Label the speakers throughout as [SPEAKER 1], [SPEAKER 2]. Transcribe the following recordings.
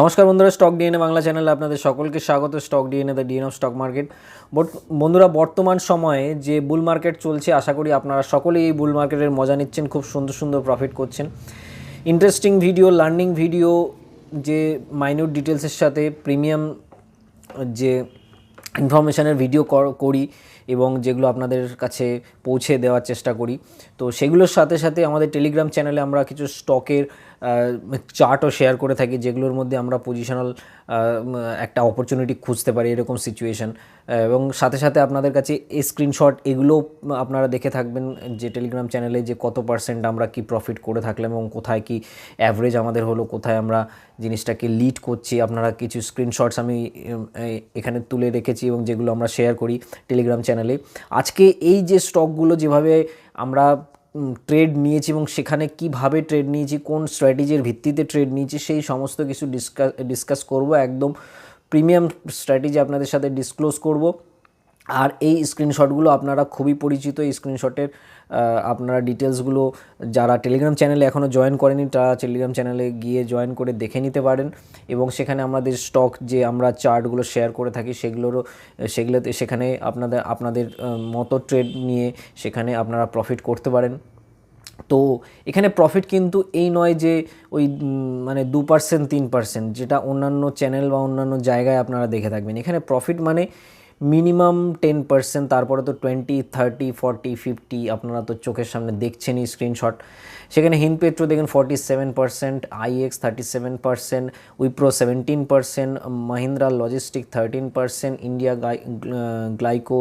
[SPEAKER 1] নমস্কার বন্ধুরা stock DNA Bangla চ্যানেলে আপনাদের সকলকে স্বাগত। Stock DNA the DNA of stock market বন্ধুরা, বর্তমান সময়ে যে বুল মার্কেট চলছে, আশা করি আপনারা সকলেই এই বুল মার্কেটের মজা নিচ্ছেন, খুব সুন্দর সুন্দর প্রফিট করছেন। ইন্টারেস্টিং ভিডিও লার্নিং ভিডিও যে মাইনিউট ডিটেলসের সাথে প্রিমিয়াম যে ইনফরমেশানের ভিডিও করি এবং যেগুলো আপনাদের কাছে পৌঁছে দেওয়ার চেষ্টা করি। তো সেগুলোর সাথে সাথে আমাদের টেলিগ্রাম চ্যানেলে আমরা কিছু স্টকের চার্টও শেয়ার করে থাকি, যেগুলোর মধ্যে আমরা পজিশনাল একটা অপরচুনিটি খুঁজতে পারি এরকম সিচুয়েশান এবং সাথে সাথে আপনাদের কাছে স্ক্রিনশট এগুলো আপনারা দেখে থাকবেন যে টেলিগ্রাম চ্যানেলে যে কত পার্সেন্ট আমরা কি প্রফিট করে থাকলাম এবং কোথায় কি অ্যাভারেজ আমাদের হলো, কোথায় আমরা জিনিসটাকে লিড করছি। আপনারা কিছু স্ক্রিনশটস আমি এখানে তুলে রেখেছি এবং যেগুলো আমরা শেয়ার করি টেলিগ্রাম চ্যানেলে আজকে এই যে স্টকগুলো যেভাবে আমরা ট্রেড নিয়েছি এবং সেখানে কীভাবে ট্রেড নিয়েছি, কোন স্ট্র্যাটেজির ভিত্তিতে ট্রেড নিয়েছি, সেই সমস্ত কিছু ডিসকাস ডিসকাস করব। একদম প্রিমিয়াম স্ট্র্যাটেজি আপনাদের সাথে ডিসক্লোজ করব। আর এই স্ক্রিনশটগুলো আপনারা খুবই পরিচিত, এই স্ক্রিনশটের আপনারা ডিটেলসগুলো যারা টেলিগ্রাম চ্যানেলে এখনও জয়েন করেনি, তারা টেলিগ্রাম চ্যানেলে গিয়ে জয়েন করে দেখে নিতে পারেন। এবং সেখানে আমাদের স্টক যে আমরা চার্টগুলো শেয়ার করে থাকি, সেগুলোরও, সেগুলোতে সেখানে আপনাদের আপনাদের মতো ট্রেড নিয়ে সেখানে আপনারা প্রফিট করতে পারেন। তো এখানে প্রফিট কিন্তু এই নয় যে ওই মানে দু পার্সেন্ট তিন পার্সেন্ট যেটা অন্যান্য চ্যানেল বা অন্যান্য জায়গায় আপনারা দেখে থাকবেন। এখানে প্রফিট মানে মিনিমাম টেন পার্সেন্ট, তারপরে তো টোয়েন্টি, থার্টি, ফর্টি, ফিফটি আপনারা তো চোখের সামনে দেখছেনই স্ক্রিনশট। সেখানে হিন পেট্রো দেখেন, forty seven percent, IEX thirty seven percent, Wipro seventeen percent, Mahindra logistic thirteen percent, India Glyco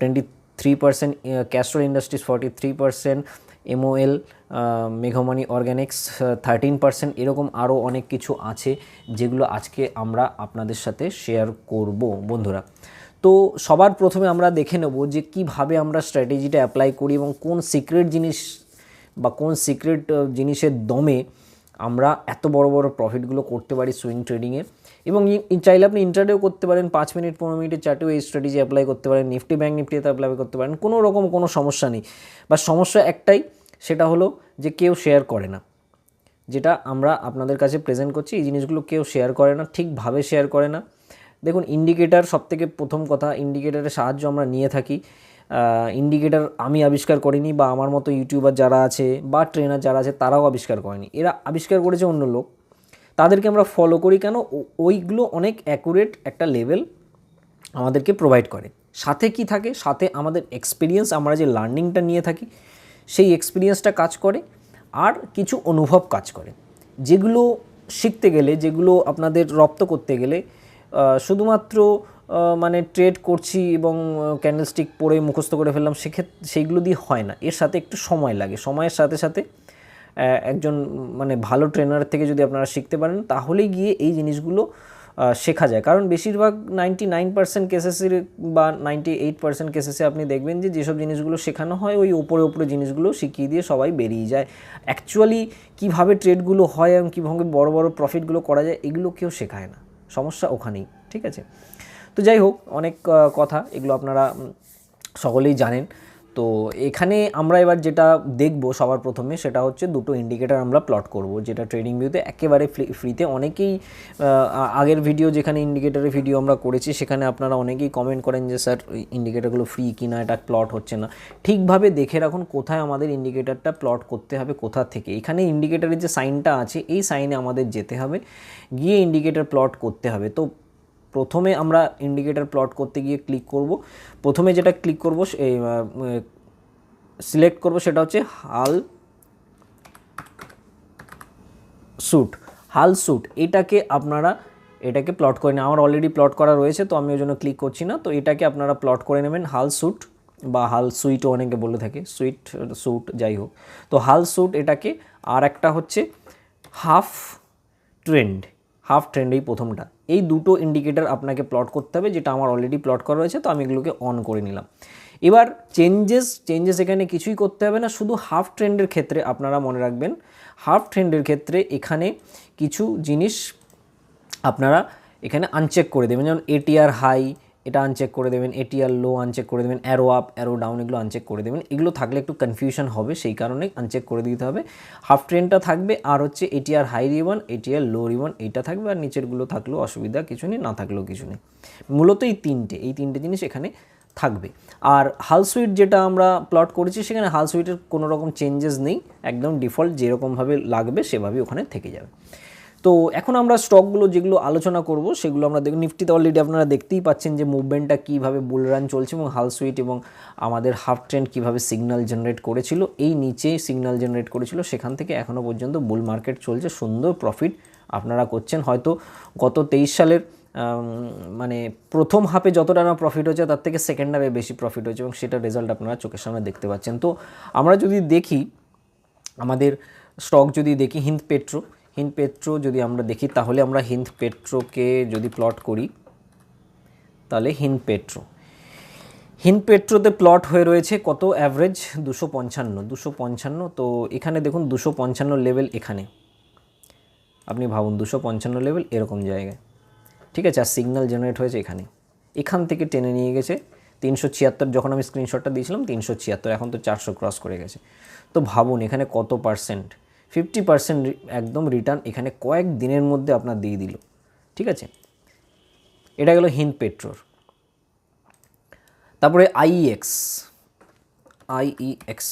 [SPEAKER 1] twenty three percent Castrol industries forty three percent. MOL মেঘমানি organics thirteen percent এরকম আরও অনেক কিছু আছে যেগুলো আজকে আমরা আপনাদের সাথে শেয়ার করব বন্ধুরা। তো সবার প্রথমে আমরা দেখে নেব যে কীভাবে আমরা স্ট্র্যাটেজিটা অ্যাপ্লাই করি এবং কোন সিক্রেট জিনিস বা কোন সিক্রেট জিনিসের দমে আমরা এত বড় বড় প্রফিটগুলো করতে পারি সুইং ট্রেডিংয়ে এবং চাইলে আপনি ইন্টারডেও করতে পারেন, পাঁচ মিনিট, পনেরো মিনিটের চার্টেও এই স্ট্র্যাটেজি অ্যাপ্লাই করতে পারেন নিফটি ব্যাঙ্ক নিফটিতে অ্যাপ্লাই করতে পারেন, কোনো রকম কোনো সমস্যা নেই। বা সমস্যা একটাই, সেটা হলো যে কেউ শেয়ার করে না। যেটা আমরা আপনাদের কাছে প্রেজেন্ট করছি, এই জিনিসগুলো কেউ শেয়ার করে না, ঠিকভাবে শেয়ার করে না। দেখুন ইন্ডিকেটার সবথেকে প্রথম কথা ইন্ডিকেটারের সাহায্য আমরা নিয়ে থাকি। ইন্ডিকেটার আমি আবিষ্কার করিনি বা আমার মতো ইউটিউবার যারা আছে বা ট্রেনার যারা আছে, তারাও আবিষ্কার করেনি। এরা আবিষ্কার করেছে অন্য লোক। তাদেরকে আমরা ফলো করি কেন? ওইগুলো অনেক অ্যাকুরেট একটা লেভেল আমাদেরকে প্রোভাইড করে। সাথে কি থাকে? সাথে আমাদের এক্সপিরিয়েন্স আমরা যে লার্নিংটা নিয়ে থাকি, সেই এক্সপিরিয়েন্সটা কাজ করে আর কিছু অনুভব কাজ করে। যেগুলো শিখতে গেলে, যেগুলো আপনাদের রপ্ত করতে গেলে শুধুমাত্র মানে ট্রেড করছি এবং ক্যান্ডেলস্টিক পরে মুখস্থ করে ফেললাম সেক্ষেত্রে সেইগুলো দিয়ে হয় না। এর সাথে একটু সময় লাগে। সময়ের সাথে সাথে একজন মানে ভালো ট্রেনার থেকে যদি আপনারা শিখতে পারেন তাহলেই গিয়ে এই জিনিসগুলো শেখা যায়। কারণ বেশিরভাগ নাইনটি নাইন পার্সেন্ট কেসেসের বা নাইনটি এইট পার্সেন্ট কেসেসে আপনি দেখবেন যে যেসব জিনিসগুলো শেখানো হয়, ওই ওপরে ওপরে জিনিসগুলো শিখিয়ে দিয়ে সবাই বেরিয়ে যায়। অ্যাকচুয়ালি কীভাবে ট্রেডগুলো হয় এবং কীভাবে বড় বড় প্রফিটগুলো করা যায়, এগুলো কেউ শেখায় না। সমস্যা ওখানেই, ঠিক আছে? তো যাই হোক, অনেক কথা, এগুলো আপনারা সকলেই জানেন। তো এখানে আমরা এবার যেটা দেখব সবার প্রথমে সেটা হচ্ছে দুটো ইন্ডিকেটার আমরা প্লট করব, যেটা ট্রেডিং ভিউতে একেবারে ফ্রিতে অনেকেই আগের ভিডিও যেখানে ইন্ডিকেটারের ভিডিও আমরা করেছি সেখানে আপনারা অনেকেই কমেন্ট করেন যে, স্যার ইন্ডিকেটারগুলো ফ্রি কিনা? এটা প্লট হচ্ছে না। ঠিকভাবে দেখে রাখুন কোথায় আমাদের ইন্ডিকেটারটা প্লট করতে হবে, কোথা থেকে। এখানে ইন্ডিকেটারের যে সাইনটা আছে, এই সাইনে আমাদের যেতে হবে, গিয়ে ইন্ডিকেটার প্লট করতে হবে। তো প্রথমে আমরা ইন্ডিকেটার প্লট করতে গিয়ে ক্লিক করব। প্রথমে যেটা ক্লিক করব সিলেক্ট করব সেটা হচ্ছে হাল স্যুট হাল স্যুট এটাকে আপনারা, এটাকে প্লট করে নেন। আমার অলরেডি প্লট করা রয়েছে, তো আমি ওই জন্য ক্লিক করছি না। তো এটাকে আপনারা প্লট করে নেবেন হাল স্যুট বা হাল সুইটও অনেকে বলে থাকে সুইট স্যুট যাই হোক। তো হাল স্যুট এটাকে আর একটা হচ্ছে হাফ ট্রেন্ড হাফ ট্রেন্ড এই প্রথমটা। এই দুটো ইন্ডিকেটার আপনাকে প্লট করতে হবে, যেটা আমার অলরেডি প্লট করা রয়েছে, তো আমি এগুলোকে অন করে নিলাম। এবার চেঞ্জেস চেঞ্জেস এখানে কিছুই করতে হবে না, শুধু হাফ ট্রেন্ডের ক্ষেত্রে আপনারা মনে রাখবেন হাফ ট্রেন্ডের ক্ষেত্রে এখানে কিছু জিনিস আপনারা এখানে আনচেক করে দেবেন, যেমন এটিআর হাই এটা আনচেক করে দেবেন এটিআর লো আনচেক করে দেবেন অ্যারো আপ অ্যারো ডাউন এগুলো আনচেক করে দেবেন। এগুলো থাকলে একটু কনফিউশন হবে, সেই কারণে আনচেক করে দিতে হবে। হাফ ট্রেনটা থাকবে, আর হচ্ছে ATR high ribbon ATR low ribbon এইটা থাকবে, আর নিচেরগুলো থাকলেও অসুবিধা কিছু নেই, না থাকলেও কিছু নেই। মূলত এই তিনটে এই তিনটে জিনিস এখানে থাকবে। আর হাল সুইট যেটা আমরা প্লট করেছি, সেখানে হাল সুইটের কোনো রকম চেঞ্জেস নেই, একদম ডিফল্ট যেরকমভাবে লাগবে, সেভাবেই ওখানে থেকে যাবে। তো এখন আমরা স্টকগুলো যেগুলো আলোচনা করব, সেগুলো আমরা দেখুন নিফটিতে অলরেডি আপনারা দেখতেই পাচ্ছেন যে মুভমেন্টটা কীভাবে বুল রান চলছে এবং হাল সুইট এবং আমাদের হাফ ট্রেন্ড কীভাবে সিগন্যাল জেনারেট করেছিল, এই নিচে সিগন্যাল জেনারেট করেছিল, সেখান থেকে এখনও পর্যন্ত বুল মার্কেট চলছে, সুন্দর প্রফিট আপনারা করছেন। হয়তো গত তেইশ সালের মানে প্রথম হাফে যতটা না প্রফিট হয়েছে, তার থেকে সেকেন্ড হাফে বেশি প্রফিট হয়েছে এবং সেটা রেজাল্ট আপনারা চোখের সামনে দেখতে পাচ্ছেন। তো আমরা যদি দেখি, আমাদের স্টক যদি দেখি, হিন্দ পেট্রো হিন্দ পেট্রো যদি আমরা দেখি, তাহলে আমরা হিন্দ পেট্রোকে যদি প্লট করি, তাহলে হিন্দ পেট্রো। হিন্দ পেট্রোতে প্লট হয়ে রয়েছে কত? অ্যাভারেজ দুশো পঞ্চান্ন। দুশো পঞ্চান্ন, তো এখানে দেখুন দুশো পঞ্চান্ন লেভেল এখানে। আপনি ভাবুন দুশো পঞ্চান্ন লেভেল এরকম জায়গায়। ঠিক আছে, আর সিগন্যাল জেনারেট হয়েছে এখানে। এখান থেকে টেনে নিয়ে গেছে তিনশো ছিয়াত্তর, যখন আমি স্ক্রিনশটটা দিয়েছিলাম, তিনশো ছিয়াত্তর, এখন তো চারশো ক্রস করে গেছে। তো ভাবুন এখানে কত পার্সেন্ট ফিফটি পার্সেন্ট একদম রিটার্ন এখানে কয়েক দিনের মধ্যে আপনার দিয়ে দিল। ঠিক আছে? এটা গেল হিন্দ পেট্রোর। তারপরে আইএক্স আইইএক্স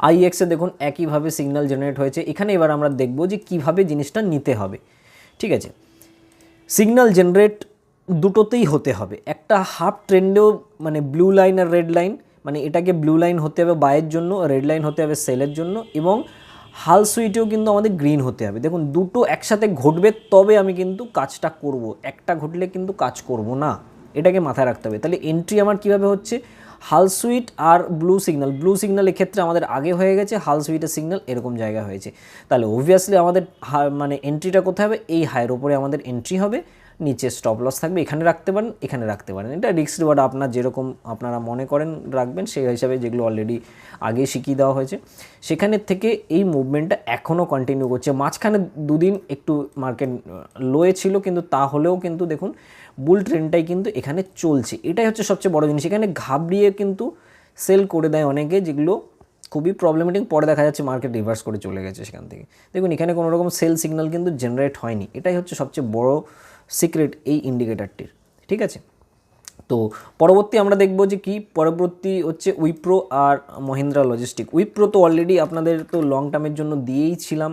[SPEAKER 1] আইএক্সে দেখুন একইভাবে সিগন্যাল জেনারেট হয়েছে। এখানে এবার আমরা দেখব যে কীভাবে জিনিসটা নিতে হবে। ঠিক আছে? সিগন্যাল জেনারেট দুটোতেই হতে হবে। একটা হাফ ট্রেন্ডেও মানে ব্লু লাইন আর রেড লাইন মানে এটাকে ব্লু লাইন হতে হবে বায়ের জন্য রেড লাইন হতে হবে সেলের জন্য এবং হাল সুইটেও কিন্তু আমাদের গ্রিন হতে হবে। দেখুন, দুটো একসাথে ঘটবে, তবে আমি কিন্তু কাজটা করব। একটা ঘটলে কিন্তু কাজ করব না। এটাকে মাথায় রাখতে হবে। তাহলে এন্ট্রি আমার কীভাবে হচ্ছে? হাল সুইট আর ব্লু সিগন্যাল ব্লু সিগন্যাল ক্ষেত্রে আমাদের আগে হয়ে গেছে হাল সুইটের সিগন্যাল এরকম জায়গা হয়েছে। তাহলে অবভিয়াসলি আমাদের মানে এন্ট্রিটা কোথায় হবে? এই হায়ের ওপরে আমাদের এন্ট্রি হবে। নিচে স্টপ লস থাকবে, এখানে রাখতে পারেন, এখানে রাখতে পারেন। এটা রিক্স রিওয়ার্ড আপনার যেরকম আপনারা মনে করেন রাখবেন, সেই হিসাবে যেগুলো অলরেডি আগে শিখিয়ে দেওয়া হয়েছে। সেখানের থেকে এই মুভমেন্টটা এখনও কন্টিনিউ করছে। মাঝখানে দুদিন একটু মার্কেট লোয়ে ছিল, কিন্তু তাহলেও কিন্তু দেখুন বুল ট্রেনটাই কিন্তু এখানে চলছে। এটাই হচ্ছে সবচেয়ে বড় জিনিস। এখানে ঘাবড়িয়ে কিন্তু সেল করে দেয় অনেকে, যেগুলো খুবই প্রবলেমেটিক পরে দেখা যাচ্ছে মার্কেট রিভার্স করে চলে গেছে সেখান থেকে। দেখুন, এখানে কোনো রকম সেল সিগন্যাল কিন্তু জেনারেট হয়নি। এটাই হচ্ছে সবচেয়ে বড় সিক্রেট এই ইন্ডিকেটারটির ঠিক আছে? তো পরবর্তী আমরা দেখব যে কি পরবর্তী হচ্ছে উইপ্রো আর মহিন্দ্রা লজিস্টিক উইপ্রো তো অলরেডি আপনাদের তো লং টার্মের জন্য দিয়েই ছিলাম।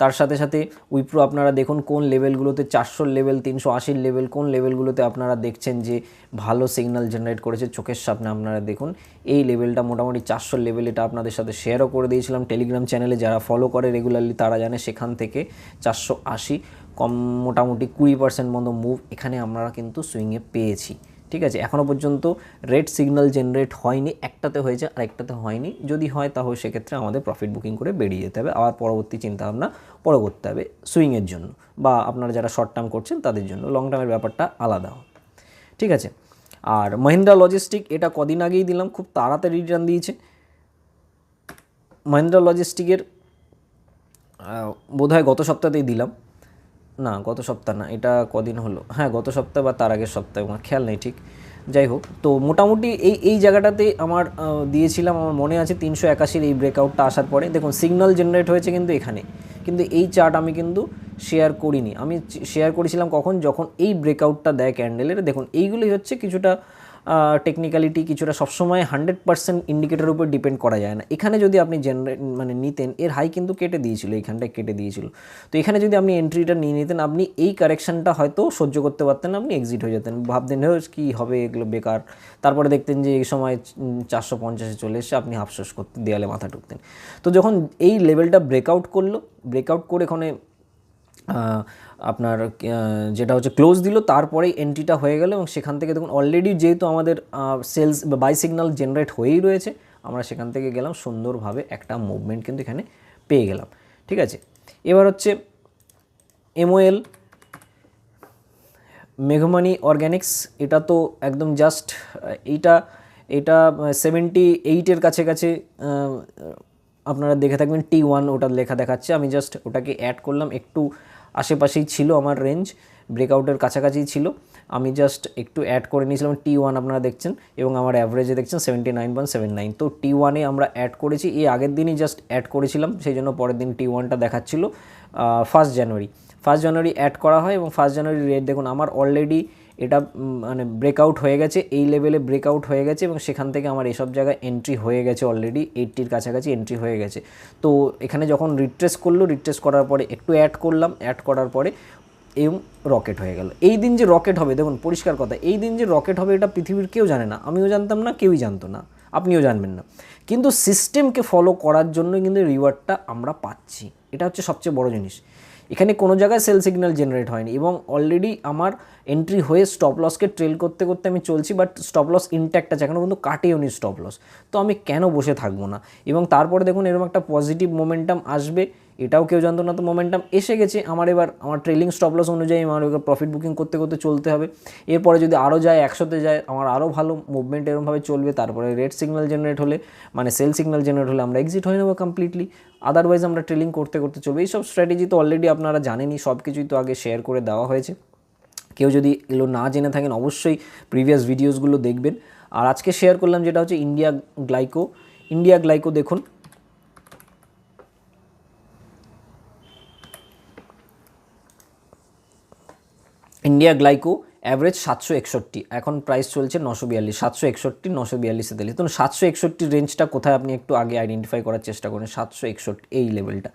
[SPEAKER 1] তার সাথে সাথে উইপ্রো আপনারা দেখুন কোন লেভেলগুলোতে চারশোর লেভেল তিনশো আশির লেভেল কোন লেভেলগুলোতে আপনারা দেখছেন যে ভালো সিগন্যাল জেনারেট করেছে, চোখের সামনে আপনারা দেখুন। এই লেভেলটা মোটামুটি চারশোর লেভেল এটা আপনাদের সাথে শেয়ারও করে দিয়েছিলাম। টেলিগ্রাম চ্যানেলে যারা ফলো করে রেগুলারলি তারা জানে সেখান থেকে চারশো আশি। কম মোটামুটি কুড়ি পার্সেন্ট মতো মুভ এখানে আমরা কিন্তু সুইংয়ে পেয়েছি। ঠিক আছে? এখনও পর্যন্ত রেড সিগন্যাল জেনারেট হয়নি, একটাতে হয়েছে আর একটাতে হয়নি। যদি হয় তাহলে সেক্ষেত্রে আমাদের প্রফিট বুকিং করে বেরিয়ে যেতে হবে। আবার পরবর্তী চিন্তাভাবনা পরে করতে হবে সুইংয়ের জন্য বা আপনারা যারা শর্ট টার্ম করছেন তাদের জন্য। লং টার্মের ব্যাপারটা আলাদা। ঠিক আছে? আর মহিন্দ্রা লজিস্টিক এটা কদিন আগেই দিলাম, খুব তাড়াতাড়ি রিটার্ন দিয়েছে। মহিন্দ্রা লজিস্টিকের বোধ হয় গত সপ্তাহতেই দিলাম। না, গত সপ্তাহ না, এটা কদিন হলো? হ্যাঁ গত সপ্তাহ বা তার আগের সপ্তাহে, আমার খেয়াল নেই ঠিক। যাই হোক, তো মোটামুটি এই এই জায়গাটাতে আমার দিয়েছিলাম, আমার মনে আছে তিনশো একাশির এই ব্রেকআউটটা আসার পরে। দেখুন সিগনাল জেনারেট হয়েছে কিন্তু এখানে। কিন্তু এই চার্ট আমি কিন্তু শেয়ার করিনি। আমি শেয়ার করেছিলাম কখন? যখন এই ব্রেকআউটটা দেয় ক্যান্ডেলের দেখুন, এইগুলোই হচ্ছে কিছুটা টেকনিক্যালিটি কিছুটা সবসময় হান্ড্রেড পার্সেন্ট ইন্ডিকেটারের উপর ডিপেন্ড করা যায় না। এখানে যদি আপনি জেনারেট মানে নিতেন এর হাই কিন্তু কেটে দিয়েছিল এইখানটায় কেটে দিয়েছিল। তো এখানে যদি আপনি এন্ট্রিটা নিয়ে নিতেন আপনি এই কারেকশনটা হয়তো সহ্য করতে পারতেন আপনি এক্সিট হয়ে যেতেন। ভাবতেন "হেও, কি হবে এগুলো বেকার? তারপরে দেখতেন যে এই সময় চারশো পঞ্চাশে চলে এসে আপনি আফসোস করতে দেয়ালে মাথা ঢুকতেন। তো যখন এই লেভেলটা ব্রেকআউট করল ব্রেকআউট করে এখানে আপনার যেটা হচ্ছে ক্লোজ দিল, তারপরেই এন্ট্রিটা হয়ে গেল এবং সেখান থেকে দেখুন অলরেডি যেহেতু আমাদের সেলস বা বাই সিগন্যাল জেনারেট হয়েই রয়েছে, আমরা সেখান থেকে গেলাম, সুন্দরভাবে একটা মুভমেন্ট কিন্তু এখানে পেয়ে গেলাম। ঠিক আছে? এবার হচ্ছে এমওএল মেঘমানি অর্গ্যানিক্স এটা তো একদম জাস্ট এইটা, এটা সেভেন্টি এইটের কাছে কাছে আপনারা দেখে থাকবেন টি ওয়ান ওটা লেখা দেখাচ্ছে। আমি জাস্ট ওটাকে অ্যাড করলাম, একটু আশেপাশেই ছিল আমার রেঞ্জ ব্রেকআউটের কাছাকাছি ছিল। আমি জাস্ট একটু অ্যাড করে নিয়েছিলাম টি ওয়ান আপনারা দেখছেন, এবং আমার অ্যাভারেজে দেখছেন seventy nine point seven nine তো টি ওয়ানে আমরা অ্যাড করেছি, এই আগের দিনই জাস্ট অ্যাড করেছিলাম, সেই জন্য পরের দিন টি ওয়ানটা দেখাচ্ছিল first January first January add করা হয় এবং ফার্স্ট জানুয়ারি রেট দেখুন, আমার অলরেডি এটা মানে ব্রেকআউট হয়ে গেছে, এই লেভেলে ব্রেকআউট হয়ে গেছে এবং সেখান থেকে আমার এসব জায়গায় এন্ট্রি হয়ে গেছে অলরেডি এইটটির কাছাকাছি এন্ট্রি হয়ে গেছে। তো এখানে যখন রিট্রেস করল রিট্রেস করার পরে একটু অ্যাড করলাম অ্যাড করার পরে এবং রকেট হয়ে গেল। এই দিন যে রকেট হবে, দেখুন, পরিষ্কার কথা, এই দিন যে রকেট হবে এটা পৃথিবীর কেউ জানে না, আমিও জানতাম না, কেউই জানতো না, আপনিও জানবেন না। কিন্তু সিস্টেমকে ফলো করার জন্য কিন্তু রিওয়ার্ডটা আমরা পাচ্ছি। এটা হচ্ছে সবচেয়ে বড় জিনিস। এখানে কোনো জায়গায় সেল সিগন্যাল জেনারেট হয়নি এবং অলরেডি আমার এন্ট্রি হয়ে স্টপ লসকে ট্রেল করতে করতে আমি চলছি বাট স্টপ লস ইনট্যাক্ট আছে এখনও কিন্তু কাটেও নি স্টপ লস তো আমি কেন বসে থাকব না? এবং তারপরে দেখুন এরকম একটা পজিটিভ মোমেন্টাম আসবে। এটাও কেউ জানতো না। তো মোমেন্টাম এসে গেছে। আমার এবার, আমার ট্রেলিং স্টপ লস অনুযায়ী আমার এবার প্রফিট বুকিং করতে করতে চলতে হবে। এরপরে যদি আরও যায়, একশোতে যায়, আমার আরও ভালো মুভমেন্ট এরকমভাবে চলবে। তারপরে রেড সিগন্যাল জেনারেট হলে মানে সেল সিগন্যাল জেনারেট হলে আমরা এক্সিট হয়ে নেব কমপ্লিটলি আদারওয়াইজ আমরা ট্রেলিং করতে করতে চলবে। এইসব স্ট্র্যাটেজি তো অলরেডি আপনারা জানেনই, সব কিছুই তো আগে শেয়ার করে দেওয়া হয়েছে। কেউ যদি এগুলো না জেনে থাকেন, অবশ্যই প্রিভিয়াস ভিডিওসগুলো দেখবেন। আর আজকে শেয়ার করলাম যেটা হচ্ছে ইন্ডিয়া গ্লাইকো ইন্ডিয়া গ্লাইকো দেখুন। ইন্ডিয়া গ্লাইকো অ্যাভারেজ সাতশো একষট্টি। এখন প্রাইস চলছে নশো বিয়াল্লিশ, সাতশো একষট্টি, নশো বিয়াল্লিশে তেলিশ তো সাতশো একষট্টি রেঞ্জটা কোথায় আপনি একটু আগে আইডেন্টিফাই করার চেষ্টা করেন, সাতশো একষট্টি, এই লেভেলটা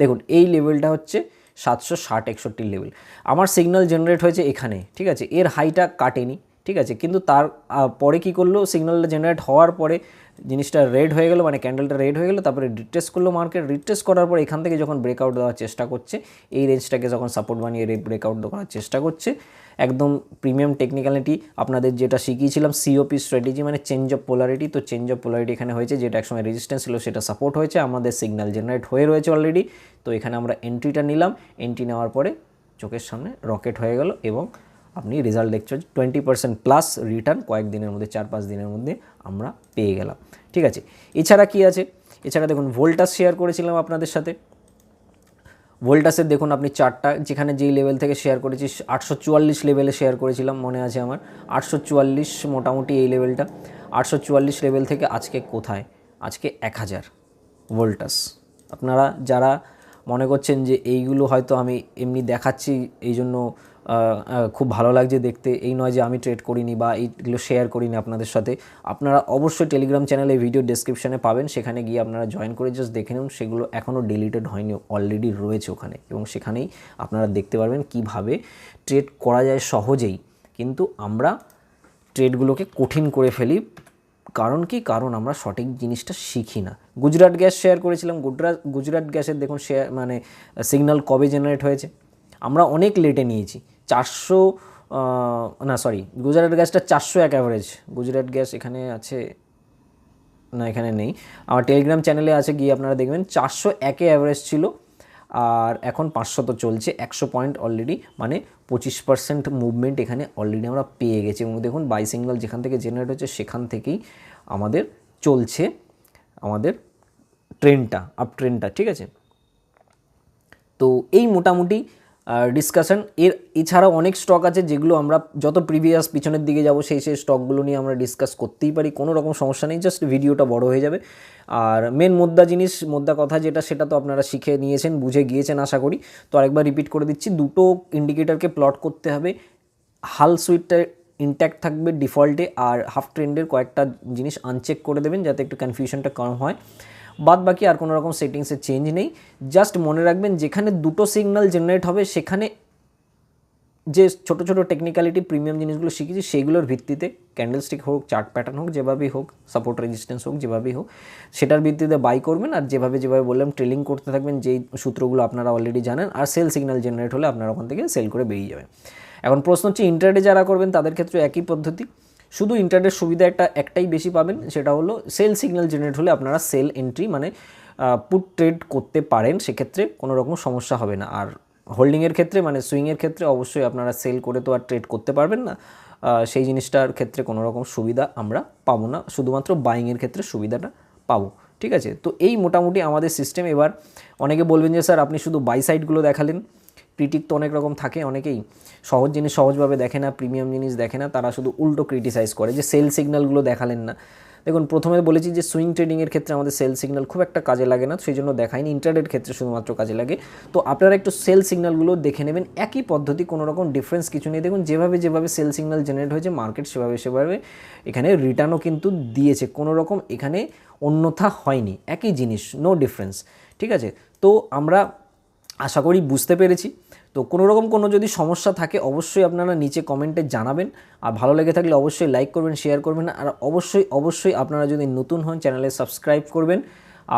[SPEAKER 1] দেখুন, এই লেভেলটা হচ্ছে সাতশো ষাট একষট্টির লেভেল আমার সিগন্যাল জেনারেট হয়েছে এখানে, ঠিক আছে? এর হাইটা কাটেনি, ঠিক আছে? কিন্তু তার পরে কি করল? সিগন্যালটা জেনারেট হওয়ার পরে জিনিসটা রেড হয়ে গেলো মানে ক্যান্ডেলটা রেড হয়ে গেলো, তারপরে রিটেস্ট করল মার্কেট রিটেস্ট করার পর এখান থেকে যখন ব্রেকআউট দেওয়ার চেষ্টা করছে, এই রেঞ্জটাকে যখন সাপোর্ট বানিয়ে ব্রেকআউট করার চেষ্টা করছে, একদম প্রিমিয়াম টেকনিক্যালিটি আপনাদের যেটা শিখিয়েছিলাম সিওপি স্ট্র্যাটেজি মানে চেঞ্জ অফ পোলারিটি তো চেঞ্জ অফ পোলারিটি এখানে হয়েছে, যেটা একসময় রেজিস্ট্যান্স ছিল, সেটা সাপোর্ট হয়েছে, আমাদের সিগন্যাল জেনারেট হয়ে রয়েছে অলরেডি তো এখানে আমরা এন্ট্রিটা নিলাম এন্ট্রি নেওয়ার পরে চোখের সামনে রকেট হয়ে গেল এবং আপনি রেজাল্ট দেখছেন টোয়েন্টি পার্সেন্ট প্লাস রিটার্ন কয়েকদিনের মধ্যে, চার পাঁচ দিনের মধ্যে আমরা পেয়ে গেলাম। ঠিক আছে? এছাড়া কি আছে? এছাড়া দেখুন ভোল্টাস শেয়ার করেছিলাম আপনাদের সাথে। ভোল্টাসের দেখুন, আপনি চারটা, যেখানে যেই লেভেল থেকে শেয়ার করেছি, আটশো চুয়াল্লিশ লেভেলে শেয়ার করেছিলাম, মনে আছে আমার? আটশো চুয়াল্লিশ মোটামুটি এই লেভেলটা আটশো চুয়াল্লিশ লেভেল থেকে আজকে কোথায়? আজকে এক হাজার ভোল্টাস আপনারা যারা মনে করছেন যে এইগুলো হয়তো আমি এমনি দেখাচ্ছি এই জন্য খুব ভালো লাগছে দেখতে। এই নয় যে আমি ট্রেড করিনি বা এইগুলো শেয়ার করিনি আপনাদের সাথে। আপনারা অবশ্যই টেলিগ্রাম চ্যানেলে ভিডিও ডেসক্রিপশনে পাবেন। সেখানে গিয়ে আপনারা জয়েন করে জাস্ট দেখে নিন। সেগুলো এখনও ডিলিটেড হয়নি অলরেডি রয়েছে ওখানে। এবং সেখানেই আপনারা দেখতে পারবেন কীভাবে ট্রেড করা যায় সহজেই। কিন্তু আমরা ট্রেডগুলোকে কঠিন করে ফেলি। কারণ কি? কারণ আমরা সঠিক জিনিসটা শিখি না। গুজরাট গ্যাস শেয়ার করেছিলাম। গুজরাট গুজরাট গ্যাসের দেখুন শেয়ার মানে সিগন্যাল কবে জেনারেট হয়েছে? আমরা অনেক লেটে নিয়েছি। চারশো না সরি গুজরাট গ্যাসটা চারশো এক অ্যাভারেজ গুজরাট গ্যাস এখানে আছে, না, এখানে নেই। আমার টেলিগ্রাম চ্যানেলে আছে, গিয়ে আপনারা দেখবেন, চারশো একে অ্যাভারেজ ছিল। আর এখন পাঁচশো তো চলছে, একশো পয়েন্ট অলরেডি মানে পঁচিশ পার্সেন্ট মুভমেন্ট এখানে অলরেডি আমরা পেয়ে গেছি। এবং দেখুন বাই সিঙ্গল যেখান থেকে জেনারেট হচ্ছে, সেখান থেকেই আমাদের চলছে, আমাদের ট্রেনটা আপ ট্রেনটা ঠিক আছে? তো এই মোটামুটি ডিসকাশন এর এছাড়াও অনেক স্টক আছে যেগুলো আমরা যত প্রিভিয়াস পিছনের দিকে যাব সেই সেই স্টকগুলো নিয়ে আমরা ডিসকাস করতেই পারি। কোনো রকম সমস্যা নেই জাস্ট ভিডিওটা বড় হয়ে যাবে। আর মেন মোদ্দা জিনিস মোদ্দা কথা যেটা, সেটা তো আপনারা শিখে নিয়েছেন, বুঝে গিয়েছেন আশা করি। তো আরেকবার রিপিট করে দিচ্ছি, দুটো ইন্ডিকেটরকে প্লট করতে হবে। হাল সুইটটা ইনট্যাক্ট থাকবে ডিফল্টে আর হাফ ট্রেন্ডের কয়েকটা জিনিস আনচেক করে দেবেন যাতে একটু কনফিউশনটা কম হয়। বাদ বাকি আর কোনো রকম সেটিংসে চেঞ্জ নেই। জাস্ট মনে রাখবেন যেখানে দুটো সিগন্যাল জেনারেট হবে, সেখানে যে ছোট ছোট টেকনিক্যালিটি প্রিমিয়াম জিনিসগুলো শিখেছি সেইগুলোর ভিত্তিতে ক্যান্ডেলস্টিক হোক চার্ট প্যাটার্ন হোক, যেভাবেই হোক সাপোর্ট রেজিস্ট্যান্স হোক, যেভাবেই হোক, সেটার ভিত্তিতে বাই করবেন আর যেভাবে যেভাবে বললাম ট্রেলিং করতে থাকবেন, যেই সূত্রগুলো আপনারা অলরেডি জানেন, আর সেল সিগন্যাল জেনারেট হলে আপনারা ওখান থেকে সেল করে বেরিয়ে যাবেন। এখন প্রশ্ন হচ্ছে ইন্টারডে যারা করবেন, তাদের ক্ষেত্রে একই পদ্ধতি? শুধু ইন্টারনেট সুবিধা একটা, একটাই বেশি পাবেন, সেটা হলো সেল সিগন্যাল জেনারেট হলে আপনারা সেল এন্ট্রি মানে পুট ট্রেড করতে পারেন, সেক্ষেত্রে কোনো রকম সমস্যা হবে না। আর হোল্ডিংয়ের ক্ষেত্রে মানে সুইংয়ের ক্ষেত্রে অবশ্যই আপনারা সেল করে তো আর ট্রেড করতে পারবেন না। সেই জিনিসটার ক্ষেত্রে কোনো রকম সুবিধা আমরা পাবো না। শুধুমাত্র বাইংয়ের ক্ষেত্রে সুবিধাটা পাবো। ঠিক আছে? তো এই মোটামুটি আমাদের সিস্টেম এবার অনেকে বলবেন যে, স্যার, আপনি শুধু বাই সাইডগুলো দেখালেন। ক্রিটিক তো অনেক রকম থাকে, অনেকেই সহজ জিনিস সহজভাবে দেখে না প্রিমিয়াম জিনিস দেখে না, তারা শুধু উল্টো ক্রিটিসাইজ করে যে সেল সিগন্যালগুলো দেখালেন না। দেখুন, প্রথমে বলেছি যে সুইং ট্রেডিংয়ের ক্ষেত্রে আমাদের সেল সিগন্যাল খুব একটা কাজে লাগে না, সেই জন্য দেখায়নি ইন্টারনেট ক্ষেত্রে শুধুমাত্র কাজে লাগে। তো আপনারা একটু সেল সিগন্যালগুলো দেখে নেবেন, একই পদ্ধতি, কোনো রকম ডিফারেন্স কিছু নেই। দেখুন, যেভাবে যেভাবে সেল সিগন্যাল জেনারেট হয়েছে মার্কেট সেভাবে সেভাবে এখানে রিটার্নও কিন্তু দিয়েছে, কোনো রকম এখানে অন্যথা হয়নি, একই জিনিস নো ডিফারেন্স ঠিক আছে? তো আমরা আশা করি বুঝতে পেরেছি। তো কোনো রকম কোনো যদি সমস্যা থাকে, অবশ্যই আপনারা নিচে কমেন্টে জানাবেন। আর ভালো লেগে থাকলে অবশ্যই লাইক করবেন শেয়ার করবেন। আর অবশ্যই অবশ্যই আপনারা যদি নতুন হন চ্যানেলে সাবস্ক্রাইব করবেন।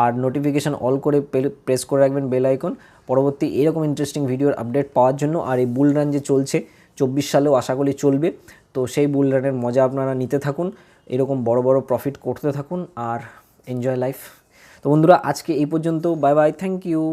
[SPEAKER 1] আর নোটিফিকেশান অল করে প্রেস করে রাখবেন বেল আইকন পরবর্তী এরকম ইন্টারেস্টিং ভিডিওর আপডেট পাওয়ার জন্য আর এই বুল রান যে চলছে, চব্বিশ সালেও আশা করি চলবে। তো সেই বুল রানের মজা আপনারা নিতে থাকুন। এরকম বড় বড় প্রফিট করতে থাকুন। আর এনজয় লাইফ তো বন্ধুরা, আজকে এই পর্যন্ত। Bye bye thank you